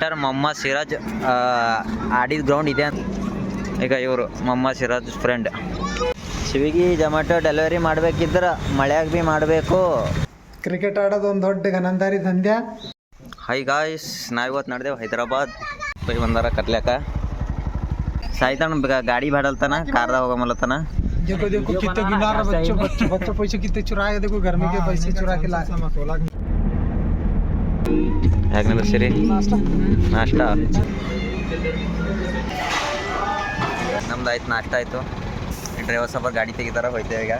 Doctor Mohammed Siraj ಆ, ಆಡಿದ ground ಇದೆ ಅಂತ ಈಗ ಇವರು Mohammed Siraj friend Swiggy Zomato delivery ಮಾಡ್ಬೇಕಿದ್ರೆ ಮಳ್ಯಾಗ ಭೀ ಮಾಡಬೇಕು ಕ್ರಿಕೆಟ್ ಆಡೋದು ಒಂದು ದೊಡ್ಡ ಗನಂದಾರಿ ದಂಧ್ಯ ಹೈ ಗಾಯ್ಸ್ ನಾವು ಇವತ್ತು ನಡೆದೇವು ಹೈದರಾಬಾದ್ ಬೈ ಬಂದಾರ ಕಟ್ಲ್ಯಾಕ ಸಾಯ್ತಾನ ಬ- ಗಾಡಿ ಬಾಡಲ್ತಾನ ಕಾರ್ದಾಗ ಹೋಗಮಲ್ಲತಾನ देखो देखो कितने गिनार बच्चों बच्चों बच्चों पैसे कितने चुराए देखो गर्मी के पैसे चुरा के लाए ಹೇಗೆ ನಿಂದ್ರಿಸಿರಿ ನಾಷ್ಟ? ನಮ್ದು ಆಯ್ತು ನಾಷ್ಟ ಆಯಿತು. ಡ್ರೈವರ್ ಸ್ವಲ್ಪ ಗಾಡಿ ತೆಗಿತಾರ ಹೋಯ್ತೇವೆ ಈಗ.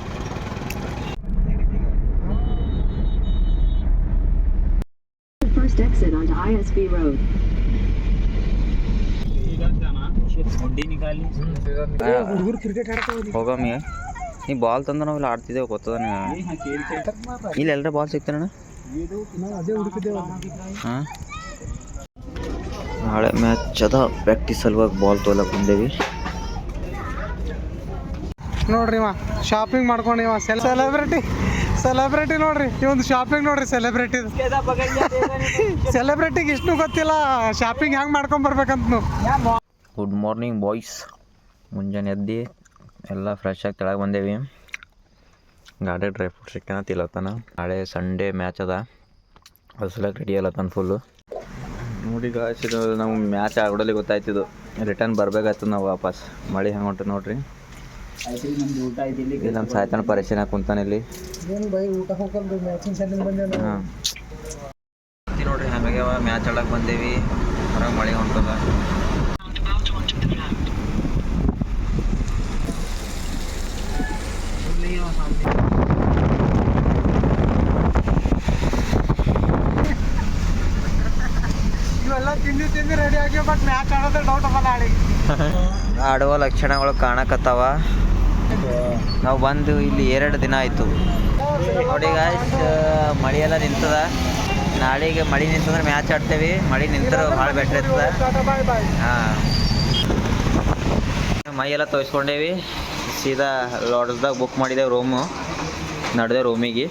ಹೋಗಮ್ಮಿ ನೀ ಬಾಲ್ ತಂದ್ರೆ ನಾವೆಲ್ಲ ಆಡ್ತಿದ್ದೇವೆ ಗೊತ್ತದ ಇಲ್ಲ ಎಲ್ಲರ ಬಾಲ್ ಸಿಗ್ತಾನಣ್ಣ ಅದೇ ಹುಡುಕಿದ್ದೇವೆ ಹಾಂ? ನಾಳೆ ಮ್ಯಾಚ್ ಅದ. ಪ್ರಾಕ್ಟೀಸ್ ಸಲುವಾಗಿ ಬಾಲ್ ತೋಲಕ್ ಬಂದೇವಿ. ನೋಡ್ರಿ ಮಾ ಶಾಪಿಂಗ್ ಮಾಡ್ಕೊಂಡು ಇವ ಸೆಲೆಬ್ರಿಟಿ ಸೆಲೆಬ್ರಿಟಿ ನೋಡ್ರಿ ಇವೊಂದು ಶಾಪಿಂಗ್ ನೋಡ್ರಿ ಸೆಲೆಬ್ರಿಟಿ ಸೆಲೆಬ್ರಿಟಿಗೆ ಇಷ್ಟು ಗೊತ್ತಿಲ್ಲ ಶಾಪಿಂಗ್ ಹೆಂಗ್ ಮಾಡ್ಕೊಂಡ್ ಬರ್ಬೇಕಂತ ಗುಡ್ ಮಾರ್ನಿಂಗ್ ಬಾಯ್ಸ್ ಮುಂಜಾನೆ ಎದ್ದು ಎಲ್ಲ ಫ್ರೆಶ್ ಆಗಿ ಕೆಳಗೆ ಬಂದೇವಿ. ಗಾಡಿ ಡ್ರೈ ಫ್ರೂಟ್ ಸಿಕ್ಕನ ತಿಲ್ಲತ್ತಾನ ನಾಳೆ ಸಂಡೇ ಮ್ಯಾಚ್ ಅದ. ಸಲಕ್ಕೆ ರೆಡಿ ಅಲ್ಲತ್ತಾನ ಫುಲ್ಲು ನೋಡಿ ಗಾಯ್ಸ್ ಇದು ನಾವು ಮ್ಯಾಚ್ ಆಡೋಲ್ಲಿ ಗೊತ್ತಾಯ್ತಿದ್ದು ರಿಟರ್ನ್ ಬರ್ಬೇಕಾಯ್ತದ ನಾವು ವಾಪಸ್. ಮಳೆ ಹೆಂಗೆ ಹೊಂಟು ನೋಡ್ರಿ. ಇಲ್ಲಿ ನಮ್ಮ ಸಾಯ್ತಾನ ಪರೇಶಾನ ಕುಂತಾನ ಇಲ್ಲಿ. ಹಾಂ. ನೋಡ್ರಿ ಆಮೇಲೆ ಮ್ಯಾಚ್ ಆಡಕ್ಕೆ ಬಂದೇವಿ. ಹೊರಗೆ ಮಳೆ ಹೊಂಟದ ಇವೆಲ್ಲ ತಿಂದು ತಿಂದು ರೆಡಿ ಆಗ್ಯಾವ ಬಟ್ ಮ್ಯಾಚ್ ಆಡೋದೇ ಡೌಟ್ ಅಲ್ಲ ನಾಳೆ. ಆಡುವ ಲಕ್ಷಣಗಳು ಕಾಣಕತ್ತಾವ. ನಾವು ಬಂದು ಇಲ್ಲಿ ಎರಡು ದಿನ ಆಯಿತು. ನೋಡಿ ಗಾಯ್ಸ್ ಎಲ್ಲ ನಿಂತದ. ನಾಳೆಗೆ ಮಳೆ ನಿಂತಂದ್ರೆ ಮ್ಯಾಚ್ ಆಡ್ತೇವೆ. ಮಳೆ ನಿಂತರೆ ಭಾಳ ಬೆಟ್ರ್ ಇರ್ತದ. ಹಾಂ. ಮೈ ಎಲ್ಲ ತೋರಿಸ್ಕೊಂಡೇವಿ ಸೀದಾ ಲಾಡ್ಜ್ದಾಗ ಬುಕ್ ಮಾಡಿದೆ ರೂಮು ನಡೆದೆ ರೂಮಿಗೆ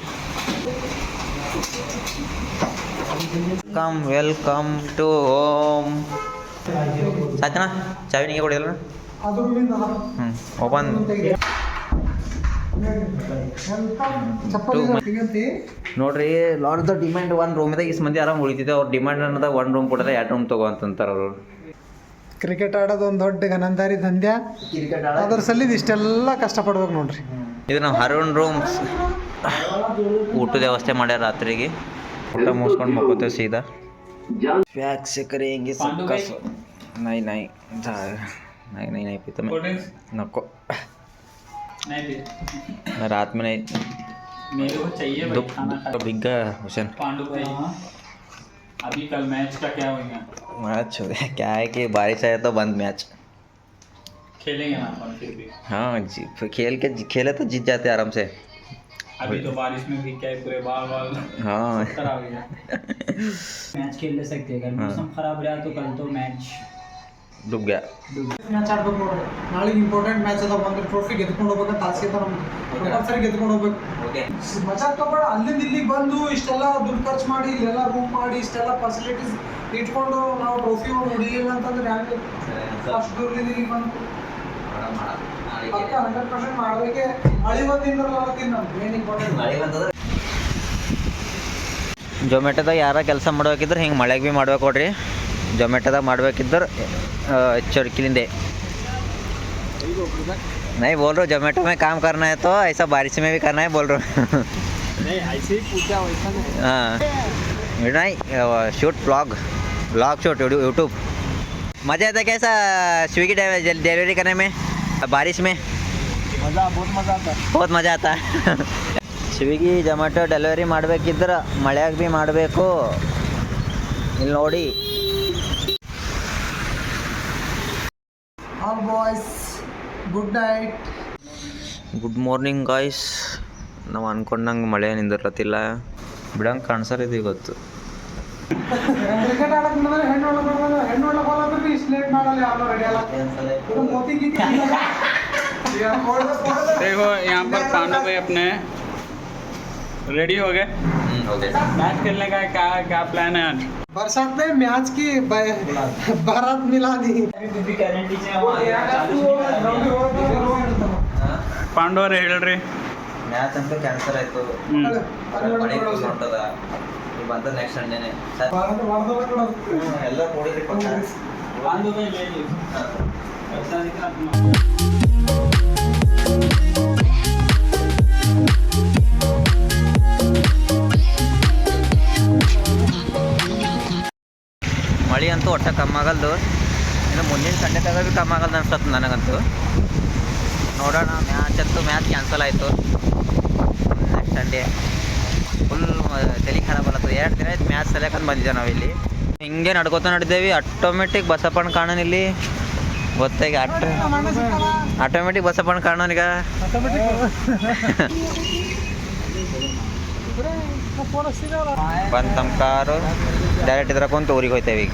ವೆಲ್ಕಮ್ ವೆಲ್ಕಮ್ ಟು ಹೋಮ್ ಸಾಯ್ತಣ್ಣ, ಚಾವಿ ನಿಮಗೆ ಕೊಡಿಲ್ಲ ಹ್ಞೂ ಓಪನ್ ನೋಡ್ರಿ ಲಾಡ್ಜ್ದ ಡಿಮ್ಯಾಂಡ್ ಒನ್ ರೂಮ್ದಾಗ ಇಷ್ಟು ಮಂದಿ ಆರಾಮ್ ಉಳಿತಿದ್ದೆ. ಅವ್ರು ಡಿಮ್ಯಾಂಡ್ ಅನ್ನೋದಾಗ ಒನ್ ರೂಮ್ ಕೊಟ್ಟರೆ ಎರಡು ರೂಮ್ ತಗೋ ಅಂತಂತಾರೆ ಅವರು ಕ್ರಿಕೆಟ್ ಆಡೋದು ಒಂದು ದೊಡ್ಡ ಗನಂದಾರಿ ದಂಧ್ಯ ಅದ್ರ ಸಲ್ಲಿದ ಇಷ್ಟೆಲ್ಲ ಕಷ್ಟಪಡ್ಬೇಕು ನೋಡ್ರಿ ಇದು ನಾವು ಹರುಣ್ ರೂಮ್ಸ್ ಊಟದ ವ್ಯವಸ್ಥೆ ಮಾಡ್ಯಾರ ರಾತ್ರಿಗೆ ಊಟ ಮುಗಿಸ್ಕೊಂಡು ಮಕ್ಕೋತೇವೆ ಸೀದಾ ಪ್ಯಾಕ್ से करेंगे सबका सो- नहीं नहीं जा- नहीं नहीं नहीं पीता मैं नको मैं रात में नहीं मेरे को चाहिए भाई दुख खाना दुख बिग गया हुसैन पांडु भाई अभी कल मैच का क्या होगा मैच हो। गया क्या है कि बारिश आया तो बंद मैच। खेलेंगे ना अपन फिर भी। हाँ जी फिर खेल के खेले तो जीत जाते आराम से। अभी तो बारिश में भी क्या है पूरे बाल बाल हाँ खराब हो। गया मैच खेल ले सकते हैं। अगर हाँ। मौसम खराब रहा तो कल तो मैच। ದುಗ್ಗೆ ಮ್ಯಾಚ್ ಆಡ್ಬೇಕು ನೋಡ್ರಿ. ನಾಳೆ ಇಂಪಾರ್ಟೆಂಟ್ ಮ್ಯಾಚ್ ಅದ ಒಂದು ಟ್ರೋಫಿ ಗೆದ್ಕೊಂಡು ಹೋಗ್ಬೇಕಂತ ಆಸೆ ಇದ್ದ ನಮ್ಗೆ. ಕಂಪಲ್ಸರಿ ಗೆದ್ಕೊಂಡು ಹೋಗ್ಬೇಕು. ಮಜಾ ತಗೊಂಡು ಅಲ್ಲಿಂದ ಇಲ್ಲಿಗೆ ಬಂದು ಇಷ್ಟೆಲ್ಲ ದುಡ್ಡು ಖರ್ಚು ಮಾಡಿ ಇಲ್ಲೆಲ್ಲ ರೂಮ್ ಮಾಡಿ ಇಷ್ಟೆಲ್ಲ ಫೆಸಿಲಿಟೀಸ್ ಇಟ್ಕೊಂಡು ನಾವು ಟ್ರೋಫಿ ಹೊಡಿಲಿಲ್ಲ ಅಂತಂದ್ರೆ ಹ್ಯಾಂಗೆ ಅಷ್ಟು ದೂರದಿಂದ ಇಲ್ಲಿಗೆ ಬಂದು. ಪಕ್ಕ ಹಂಡ್ರೆಡ್ ಪರ್ಸೆಂಟ್ ಮಾಡೋದಕ್ಕೆ ಮಳೆ ಬಂದಿಂದ ಬರ್ತೀನಿ ನಮ್ಗೆ ಏನು ಇಂಪಾರ್ಟೆಂಟ್ ಮಳೆ ಬಂದದ ಜೊಮ್ಯಾಟೊದಾಗ ಯಾರ ಕೆಲಸ ಮಾಡೋಕಿದ್ರೆ ಹಿಂಗೆ ಮಳೆಗೆ ಭೀ ಮಾಡ್ಬೇಕು ನೋಡ್ರಿ. ಜೊಮ್ಯಾಟೊದಾಗ ಮಾಡ್ಬೇಕಿದ್ರೆ चड़किलिंदे नहीं बोल रहा हूँ जोमेटो में काम करना है तो ऐसा बारिश में भी करना है बोल रहा हूँ नहीं ऐसे ही पूछा वैसा नहीं हाँ नहीं shoot vlog vlog shoot YouTube मज़ा आता है कैसा स्विगी डिलीवरी करने में बारिश में मजा बहुत मजा आता है बहुत ಮಜಾ ಆತ ಸ್ವಿಗಿ ಜೊಮ್ಯಾಟೊ ಡೆಲಿವರಿ ಮಾಡ್ಬೇಕಿದ್ರೆ ಮಳ್ಯಾಗ ಭೀ ಮಾಡಬೇಕು ಇಲ್ಲಿ ನೋಡಿ all boys good night good morning guys ನಾವು ಅನ್ಕೊಂಡಂಗೆ ಮಳೆ ನಿಂದಿರತ್ತಿಲ್ಲ ಬಿಡಂಗೆ ಕಾಣಿಸಲ್ಲ ಇದು ಗೊತ್ತು ಕ್ರಿಕೆಟ್ ಆಡಕ್ ಬಂದ್ರೆ ಹೆಣ್ಣು ಒಳಗೆ ಬಂದ್ರೆ ಹೆಣ್ಣು ಒಳಗೆ ಹೋದ್ರೆ ಇಷ್ಟು ಲೇಟ್ ಮಾಡಲ್ಲ ಯಾರು ರೆಡಿ ಅಲ್ಲ ಇದು ಮೋತಿ ಗೀತಿ देखो यहाँ पर पांडु भाई अपने रेडी हो गए ಹ್ಞೂ ಓಕೆ मैच खेलने का क्या क्या प्लान है आज बरसात में मैच की ब- बारात मिला दी ಪಾಂಡವರ ಹೇಳ್ರಿ ಮ್ಯಾಚ್ ಅಂತೂ ಕ್ಯಾನ್ಸಲ್ ಆಯಿತು ಹ್ಮ್ ಮಳೆ ಹೊಂಟದ ಬಂದ ನೆಕ್ಸ್ಟ್ ಸಂಡೇನೆ ಎಲ್ಲ ಕೊಡಿದ್ರಿ ಮಳೆ ಒಟ್ಟ ಕಮ್ಮಾಗಲ್ದು ಇನ್ನು ಮುಂದಿನ ಸಂಡೆ ತಗ ಭೀ ಕಮ್ಮಾಗಲ್ದು ಅನ್ಸತ್ತೆ ನನಗಂತೂ. ನೋಡೋಣ ಮ್ಯಾಚ್ ಅಂತೂ ಮ್ಯಾಚ್ ಕ್ಯಾನ್ಸಲ್ ಆಯಿತು. ನೆಕ್ಸ್ಟ್ ಸಂಡೇ ಫುಲ್ ತಲೆ ಖರಾಬ್ ಅಲ್ಲತ್ತದ ಎರಡು ದಿನ ಆಯ್ತು ಮ್ಯಾಚ್ ಸಲಕಂದು ಬಂದಿದ್ದೆ ನಾವಿಲ್ಲಿ. ಹಿಂಗೆ ನಡ್ಕೋತ ನಡ್ದೇವಿ ಆಟೋಮೆಟಿಕ್ ಬಸಪ್ಪಣ್ಣ ಕಾಣೋನ್ ಇಲ್ಲಿ. ಗೊತ್ತಾಗ ಆಟ ಆಟೋಮೆಟಿಕ್ ಬಸಪ್ಪಣ್ಣ ಕಾಣೋನಿಗ ಬಂದು ತಮ್ಮ ಕಾರು. ಡೈರೆಕ್ಟ್ ಇದ್ರಕ್ಕೊಂತ ಕುಂತು ಊರಿಗೆ ಹೋಯ್ತೇವೆ ಈಗ.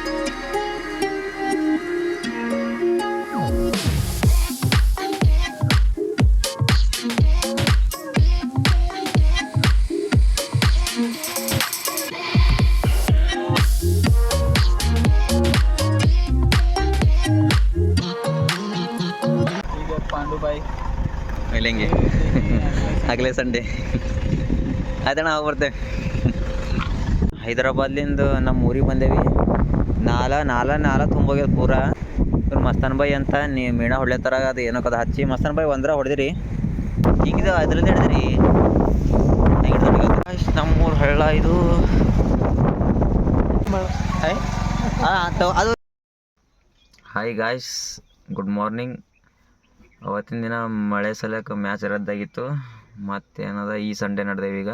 मिलेंगे ಅಗಲೇ ಸಂಡೇ ಆಯ್ತಣ್ಣ ನಾವು ಬರ್ತೇವೆ ಹೈದರಾಬಾದ್ಲಿಂದ ನಮ್ಮ ಊರಿಗೆ ಬಂದೇವಿ ನಾಲ ನಾಲ ನಾಲ ತುಂಬೋಗ್ಯದ ಪೂರ ಇವ್ರು ಮಸ್ತಾನ್ ಬಾಯಿ ಅಂತ ನೀ ಮೀಣ ಹೊಡ್ಲೆ ಥರ ಅದು ಏನೋ ಕದ ಹಚ್ಚಿ ಮಸ್ತಾನ್ ಬಾಯಿ ಒಂದ್ರ ಹೊಡೆದಿರಿ ಹಿಂಗಿದೆ ಅದ್ರದ್ದು ಹಿಡಿದ್ರಿ ನಮ್ಮೂರು ಹಳ್ಳ ಇದು ಹಾಯ್ ಅದು ಹಾಯ್ ಗಾಯ್ಸ್ ಗುಡ್ ಮಾರ್ನಿಂಗ್ ಅವತ್ತಿನ ದಿನ ಮಳೆ ಸಲಕ ಮ್ಯಾಚ್ ರದ್ದಾಗಿತ್ತು. ಮತ್ತೇನದ ಈ ಸಂಡೇ ನಡೆದೇವೆ ಈಗ.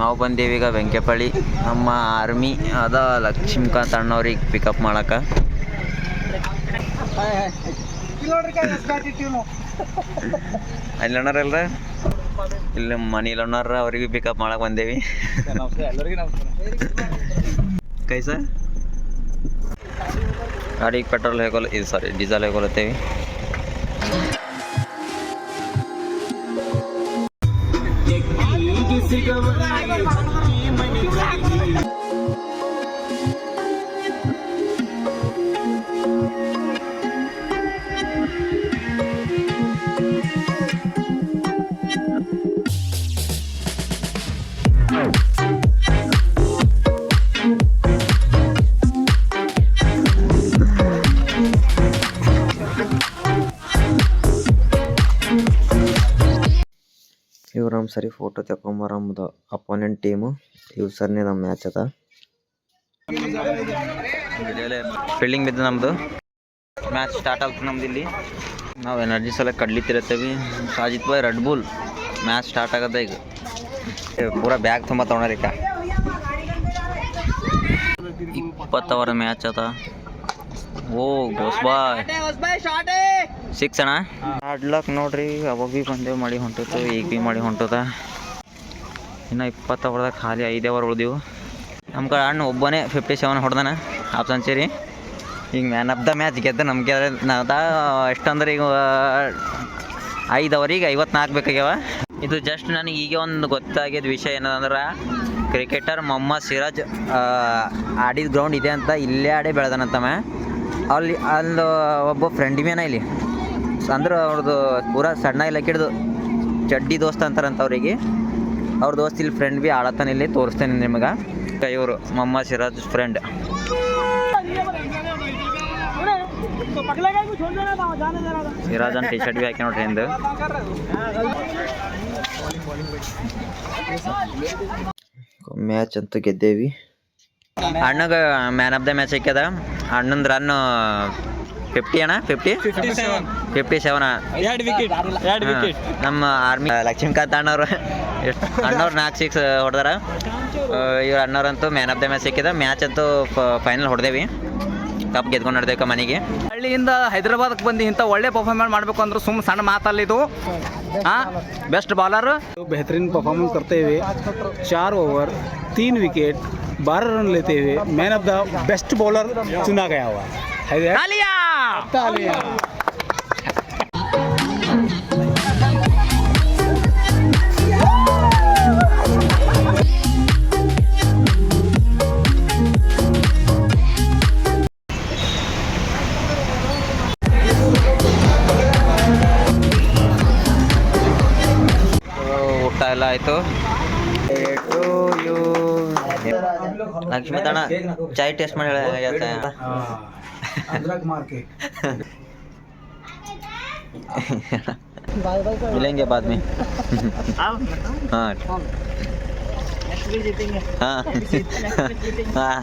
ನಾವು ಬಂದೇವಿ ಈಗ ವೆಂಕೆಪಳ್ಳಿ. ನಮ್ಮ ಆರ್ಮಿ ಅದ ಲಕ್ಷ್ಮೀಕಾಂತ್ ಅಣ್ಣವ್ರಿಗೆ ಪಿಕಪ್ ಮಾಡಕ್ಕೆ. ಅಲ್ಲಿ ಅಣ್ಣರಲ್ರ ಇಲ್ಲಿ ಮನಿ ಅಣ್ಣರ ಅವ್ರಿಗೆ ಪಿಕಪ್ ಮಾಡಕ್ ಬಂದೇವಿ. ಕೈಸ ಗಾಡಿಗೆ ಪೆಟ್ರೋಲ್ ಹೇಗೋಲ್ ಇದು ಸಾರಿ ಡೀಸೆಲ್ ಹೇಗೋಲತ್ತೇವಿ ಇವ್ರು ಸರಿ ಫೋಟೋ ತಗೊಂಬರಮ್ದು ಅಪೋನೆಂಟ್ ಟೀಮು ಇವ್ ಸರ್ನೇ ನಮ್ಮ ಮ್ಯಾಚ್ ಅದ. ಫೀಲ್ಡಿಂಗ್ ಬಿದ್ದು ನಮ್ಮದು ಮ್ಯಾಚ್ ಸ್ಟಾರ್ಟ್ ಆಗ್ತದೆ ನಮ್ದು ಇಲ್ಲಿ. ನಾವು ಎನರ್ಜಿ ಸಲ ಕಡ್ಲಿತ್ತಿರತ್ತೇವಿ Sajith boy Red Bull match start ಆಗದ ಈಗ. ಏ, ಪೂರಾ ಬ್ಯಾಗ್ ತುಂಬ ತೊಗೊಂಡಾರೀಗ ಇಪ್ಪತ್ತು ಅವರ್ ಮ್ಯಾಚ್ ಅದ. ಓ ಗೋಸ್ ಬಾಯ್ ಸಿಕ್ಸ್ ಅಣ್ಣ? ಆಡ್ಲಕ್ ನೋಡ್ರಿ, ಅವಾಗ ಭೀ ಬಂದೇವು ಮಳೆ ಹೊಂಟಿತ್ತು ಈಗ ಭೀ ಮಳೆ ಹೊಂಟದ. ಇನ್ನು ಇಪ್ಪತ್ತು ಖಾಲಿ ಐದೇ ಅವರ್ ಉಳ್ದೀವು. ನಮ್ಮ ಕಡೆ ಅಣ್ಣ ಒಬ್ಬನೇ ಫಿಫ್ಟಿ ಸೆವೆನ್ ಹೊಡೆದಾನ ಹಾಫ್ ಸೆಂಚುರಿ ಈಗ ಮ್ಯಾನ್ ಆಫ್ ದ ಮ್ಯಾಚ್ ಗೆದ್ದ ನಮಗೆ ನಾದ ಎಷ್ಟಂದ್ರೆ ಈಗ ಐದು ಅವರಿಗೆ ಐವತ್ನಾಲ್ಕು ಬೇಕಾಗ್ಯಾವ. ಇದು ಜಸ್ಟ್ ನನಗೆ ಈಗ ಒಂದು ಗೊತ್ತಾಗಿದ್ದ ವಿಷಯ ಏನದಂದ್ರೆ ಕ್ರಿಕೆಟರ್ ಮೊಹಮ್ಮದ್ ಸಿರಾಜ್ ಆಡಿದ ಗ್ರೌಂಡ್ ಇದೆ ಅಂತ ಇಲ್ಲೇ ಆಡೇ ಬೆಳೆದನಂತಮ್ಮ. ಅಲ್ಲಿ ಅಲ್ಲಿ ಒಬ್ಬ ಫ್ರೆಂಡ್ ಮೇನ ಇಲ್ಲಿ. ಅಂದ್ರೆ ಅವ್ರದ್ದು ಪೂರಾ ಸಣ್ಣ ಇಲ್ಲ ಕಿಡ್ದು ಚಡ್ಡಿ ದೋಸ್ತ ಅಂತಾರಂತ ಅವರಿಗೆ ಅವ್ರ ದೋಸ್ತ ಇಲ್ಲಿ ಫ್ರೆಂಡ್ ಬಿ ಆಡತ್ತಾನ ಇಲ್ಲಿ, ತೋರಿಸ್ತೇನೆ ನಿಮಗೆ. ಇವರು ಮಮ್ಮ ಸಿರಾಜ್ ಫ್ರೆಂಡ್ ಸಿರಾಜ್ ಅಂತ ಟಿ ಶರ್ಟ್ ಬಿ ಹಾಕಿ ನೋಡ್ರಿ ಹಿಂದೆ. ಮ್ಯಾಚ್ ಅಂತೂ ಗೆದ್ದೇವಿ. ಅಣ್ಣಗ ಮ್ಯಾನ್ ಆಫ್ ದ ಮ್ಯಾಚ್ ಹಾಕ್ಯದ. ಅಣ್ಣಂದು ರನ್ ಫಿಫ್ಟಿ ಅಣ್ಣ? ಫಿಫ್ಟಿ ಫಿಫ್ಟಿ ಸೆವೆನ್ ಎರಡು ವಿಕೆಟ್ ಎರಡು ವಿಕೆಟ್ ನಮ್ಮ ಆರ್ಮಿ ಲಕ್ಷ್ಮೀಕಾಂತ್ ಅಣ್ಣವ್ರು. ಎಷ್ಟು ಅಣ್ಣವ್ರು ನಾಲ್ಕು ಸಿಕ್ಸ್ ಹೊಡೆದಾರ. ಇವ್ರು ಅಣ್ಣವ್ರಂತೂ ಮ್ಯಾನ್ ಆಫ್ ದ ಮ್ಯಾಚ್ ಸಿಕ್ಕಿದ. ಮ್ಯಾಚ್ ಅಂತೂ ಫೈನಲ್ ಹೊಡೆದೇವಿ. ಕಪ್ ಗೆದ್ಕೊಂಡು ನಡ್ದೇಕ ಮನೆಗೆ. ಹಳ್ಳಿಯಿಂದ ಹೈದರಾಬಾದ್ಗೆ ಬಂದು ಇಂಥ ಒಳ್ಳೆ ಪರ್ಫಾರ್ಮೆನ್ಸ್ ಮಾಡಬೇಕು ಅಂದ್ರೆ ಸುಮ್ಮ ಸಣ್ಣ ಮಾತಲ್ಲ ಇದು. ಹಾಂ? ಬೆಸ್ಟ್ ಬೌಲರ್ ಬೆಹತರೀನ್ ಪರ್ಫಾರ್ಮೆನ್ಸ್ ಕರ್ತೇವೆ ಚಾರ್ ಓವರ್ ತೀನ್ ವಿಕೆಟ್ ಬಾರ run ಲೇತೇವೆ man of the best bowler ಚುನಾಗ ಯಾವ ಊಟ ಎಲ್ಲ ಆಯ್ತು. ಲಕ್ಷ್ಮೀ ತಾಣ ಚಾಯ್ ಟೇಸ್ಟ್ ಮಾಡಿ अदरक मार के। मिलेंगे बाद में। हाँ। हाँ। हाँ